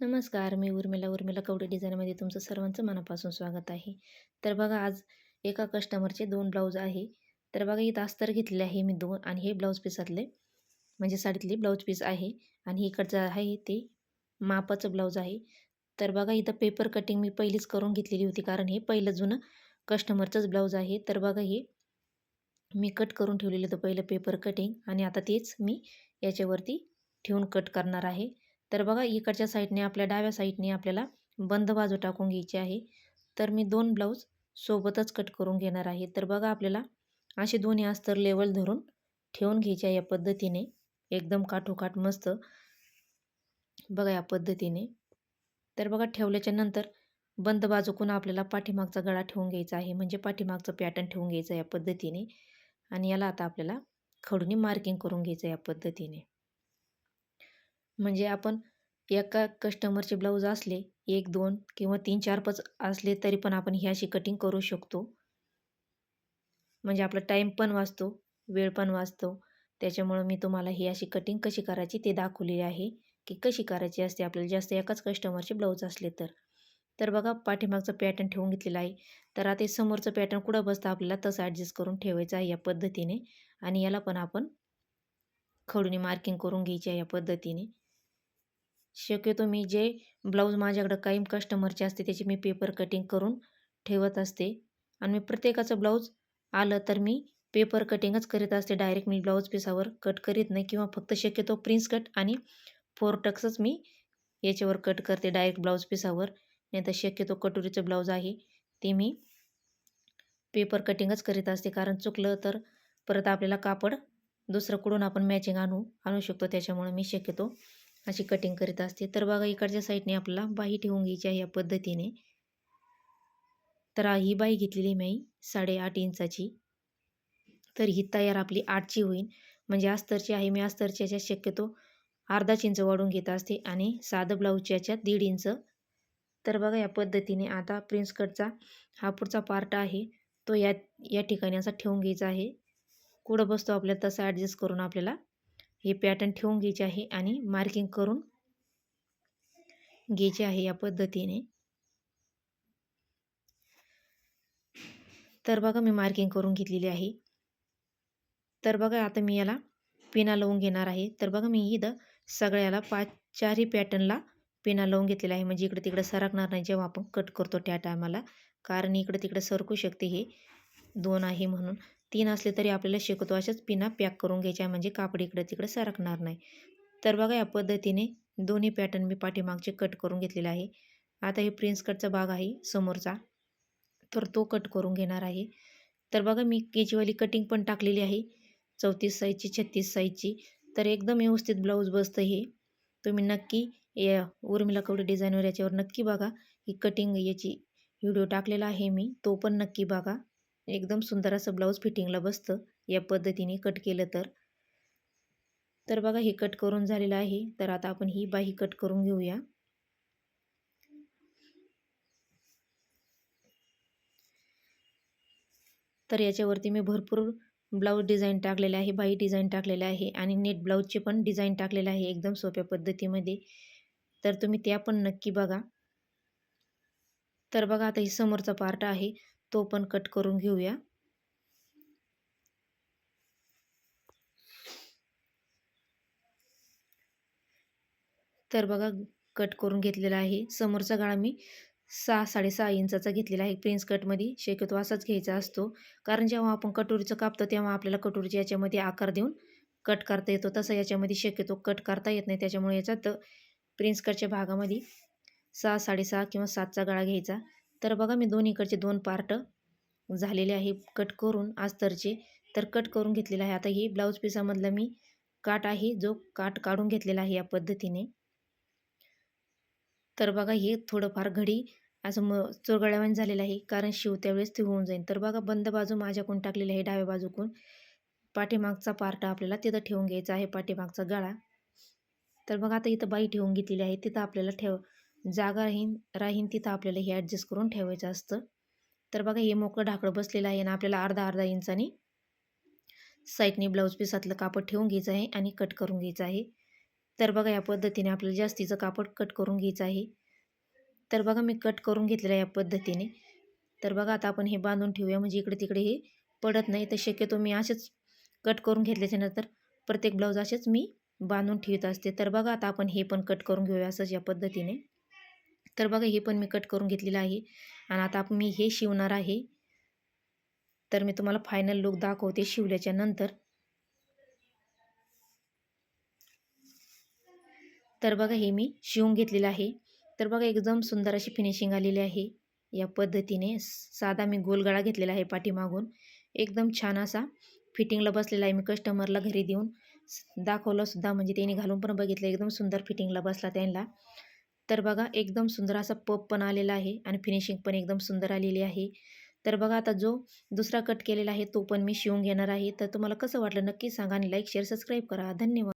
नमस्कार मी उर्मिला. उर्मिला कवडे डिझाईनमध्ये तुमचं सर्वांचं मनापासून स्वागत आहे. तर बघा आज एका कस्टमरचे दोन ब्लाऊज आहे. तर बघा इथं अस्तर घेतले आहे मी दोन आणि हे ब्लाऊज पीसातले म्हणजे साडीतले ब्लाऊज पीस आहे आणि इकडचं आहे ते मापाचं ब्लाऊज आहे. तर बघा इथं पेपर कटिंग मी पहिलीच करून घेतलेली होती कारण हे पहिलं जुनं कस्टमरचंच ब्लाऊज आहे. तर बघा हे मी कट करून ठेवलेलं होतं पहिलं पेपर कटिंग आणि आता तेच मी याच्यावरती ठेवून कट करणार आहे. तर बघा इकडच्या साईडने आपल्या डाव्या साईडने आपल्याला बंद बाजू टाकून घ्यायची आहे. तर मी दोन ब्लाऊज सोबतच कट करून घेणार आहे. तर बघा आपल्याला असे दोन्ही अस्तर लेवल धरून ठेवून घ्यायचे आहे या पद्धतीने. एकदम काठोकाठ मस्त. बघा या पद्धतीने. तर बघा ठेवल्याच्या नंतर बंद बाजूकून आपल्याला पाठीमागचा गळा ठेवून घ्यायचा आहे. म्हणजे पाठीमागचं पॅटर्न ठेवून घ्यायचं या पद्धतीने. आणि याला आता आपल्याला खडूनी मार्किंग करून घ्यायचं या पद्धतीने. म्हणजे आपण एका कस्टमरचे ब्लाऊज असले एक दोन किंवा तीन चार पाच असले तरी पण आपण ही अशी कटिंग करू शकतो. म्हणजे आपला टाईम पण वाचतो वेळ पण वाचतो. त्याच्यामुळं मी तुम्हाला ही अशी कटिंग कशी करायची ते दाखवलेली आहे की कशी करायची असते आपल्याला जास्त एकाच कस्टमरचे ब्लाऊज असले तर. तर बघा पाठीमागचं पॅटर्न ठेवून घेतलेलं आहे. तर आता समोरचं पॅटर्न कुठं बसतं आपल्याला तसं ॲडजस्ट करून ठेवायचं आहे या पद्धतीने. आणि याला पण आपण खडूने मार्किंग करून घ्यायची आहे या पद्धतीने. शक्यतो मी जे ब्लाऊज माझ्याकडं कायम कस्टमरचे असते त्याची मी पेपर कटिंग करून ठेवत असते. आणि मी प्रत्येकाचं ब्लाऊज आलं तर मी पेपर कटिंगच करीत असते. डायरेक्ट मी ब्लाऊज पिसावर कट करीत नाही किंवा फक्त शक्यतो प्रिन्स कट आणि फोर टक्सच मी याच्यावर कट करते. डायरेक्ट ब्लाऊज पिसावर नाही तर शक्यतो कटोरीचं ब्लाऊज आहे ते मी पेपर कटिंगच करीत असते. कारण चुकलं तर परत आपल्याला कापड दुसरं कुठून आपण मॅचिंग आणू आणू शकतो. त्याच्यामुळे मी शक्यतो अशी कटिंग करीत असते. तर बघा इकडच्या साईडने आपल्याला बाही ठेवून घ्यायची आहे या पद्धतीने. तर ही बाही घेतलेली मी साडेआठ इंचाची. तर ही तयार आपली आठची होईल म्हणजे अस्तरची आहे. मी अस्तरची याच्यात शक्यतो अर्धा इंच वाढून घेत असते आणि साधं ब्लाऊजच्या याच्यात दीड इंच. तर बघा या पद्धतीने आता प्रिन्स कटचा हा पुढचा पार्ट आहे. तो या या ठिकाणी असा ठेवून घ्यायचा आहे. कुठं बसतो आपल्याला तसं ॲडजस्ट करून आपल्याला हे पॅटर्न ठेवून घ्यायचे आहे आणि मार्किंग करून घ्यायचे आहे या पद्धतीने. तर बघा मी मार्किंग करून घेतलेली आहे. तर बघा आता मी याला पिना लावून घेणार आहे. तर बघा मी इथं सगळ्याला पाच चारही पॅटर्नला पिना लावून घेतलेला आहे. म्हणजे इकडं तिकडं सरकणार नाही जेव्हा आपण कट करतो त्या टायमाला कारण इकडं तिकडं सरकू शकते हे. दोन आहे म्हणून. तीन असले तरी आपल्याला शिकवतो अशाच पिना पॅक करून घ्यायच्या म्हणजे कापड इकडे तिकडे सरकणार नाही. तर बघा या पद्धतीने दोन्ही पॅटर्न मी पाठीमागचे कट करून घेतलेले आहे. आता हे प्रिन्स कटचा भाग आहे समोरचा. तर तो कट करून घेणार आहे. तर बघा मी केजीवाली कटिंग पण टाकलेली आहे. चौतीस साईजची छत्तीस साईजची. तर एकदम व्यवस्थित ब्लाऊज बसतं हे. तुम्ही नक्की या उर्मिला कवडे डिझाईनवर याच्यावर नक्की बघा. ही कटिंग याची व्हिडिओ टाकलेला आहे मी. तो पण नक्की बघा. एकदम सुंदर असं ब्लाऊज फिटिंगला बसतं. या पद्धतीने कट केलं तर. तर बघा हे कट करून झालेलं आहे. तर आता आपण ही बाही कट करून घेऊया. तर याच्यावरती मी भरपूर ब्लाऊज डिझाईन टाकलेले आहे बाई डिझाईन टाकलेले आहे आणि नेट ब्लाऊजचे पण डिझाईन टाकलेले आहे एकदम सोप्या पद्धतीमध्ये. तर तुम्ही त्या पण नक्की बघा. तर बघा आता ही समोरचा पार्ट आहे. तो पण कट करून घेऊया. तर बघा कट करून घेतलेला आहे. समोरचा गाळा मी सहा साडेसहा इंचाचा घेतलेला आहे. प्रिन्स कटमध्ये शक्यतो असाच घ्यायचा असतो. कारण जेव्हा आपण कटोरीचं कापतो तेव्हा आपल्याला कटोरीचे याच्यामध्ये आकार देऊन कट करता येतो. तसं याच्यामध्ये शक्यतो कट करता येत नाही. त्याच्यामुळे याच्यात प्रिन्स कटच्या भागामध्ये सहा साडेसहा किंवा सातचा गाळा घ्यायचा. तर बघा मी दोन इकडचे दोन पार्ट झालेले आहे कट करून आस्तरचे तर कट करून घेतलेला आहे. आता ही ब्लाऊज पिसामधला मी काट आहे जो काट काढून घेतलेला आहे या पद्धतीने. तर बघा हे थोडंफार घडी असं म चोरगळ्यावान झालेलं आहे कारण शिवत्या वेळेस ते होऊन जाईल तर बघा बंद बाजू माझ्याकडून टाकलेली आहे डाव्या बाजूकून पाठीमागचा पार्ट आपल्याला तिथं ठेवून घ्यायचा आहे पाठीमागचा गळा. तर बघा आता इथं बाई ठेवून घेतलेली आहे तिथं आपल्याला ठेव जागा राहीन राहीन तिथं आपल्याला हे ॲडजस्ट करून ठेवायचं असतं. तर बघा हे मोकळं ढाकळं बसलेलं आहे आणि आपल्याला अर्धा अर्धा इंचाने साईडने ब्लाऊज पिसातलं कापड ठेवून घ्यायचं आहे आणि कट करून घ्यायचं आहे. तर बघा या पद्धतीने आपल्याला जास्तीचं कापड कट करून घ्यायचं आहे. तर बघा मी कट करून घेतलेलं आहे या पद्धतीने. तर बघा आता आपण हे बांधून ठेवूया म्हणजे इकडे तिकडे हे पडत नाही. तर शक्यतो मी असेच कट करून घेतल्याच्यानंतर प्रत्येक ब्लाऊज असेच मी बांधून ठेवत असते. तर बघा आता आपण हे पण कट करून घेऊया असंच या पद्धतीने. तर बघा हे पण मी कट करून घेतलेलं आहे. आणि आता मी हे शिवणार आहे. तर मी तुम्हाला फायनल लुक दाखवते शिवल्याच्या नंतर. तर बघा हे मी शिवून घेतलेलं आहे. तर बघा एकदम सुंदर अशी फिनिशिंग आलेली आहे. या पद्धतीने साधा मी गोलगळा घेतलेला आहे पाठीमागून. एकदम छान असा फिटिंगला बसलेला आहे मी कस्टमरला घरी देऊन. दाखवलं सुद्धा म्हणजे त्यांनी घालून पण बघितलं एकदम सुंदर फिटिंगला बसला त्यांना. तर बघा एकदम सुंदर असा पप पण आलेला आहे आणि फिनिशिंग पण एकदम सुंदर आलेली आहे. तर बघा आता जो दुसरा कट केलेला आहे तो पण मी शिवून घेणार आहे. तर तुम्हाला कसं वाटलं नक्की सांगा आणि लाईक शेअर सबस्क्राईब करा. धन्यवाद.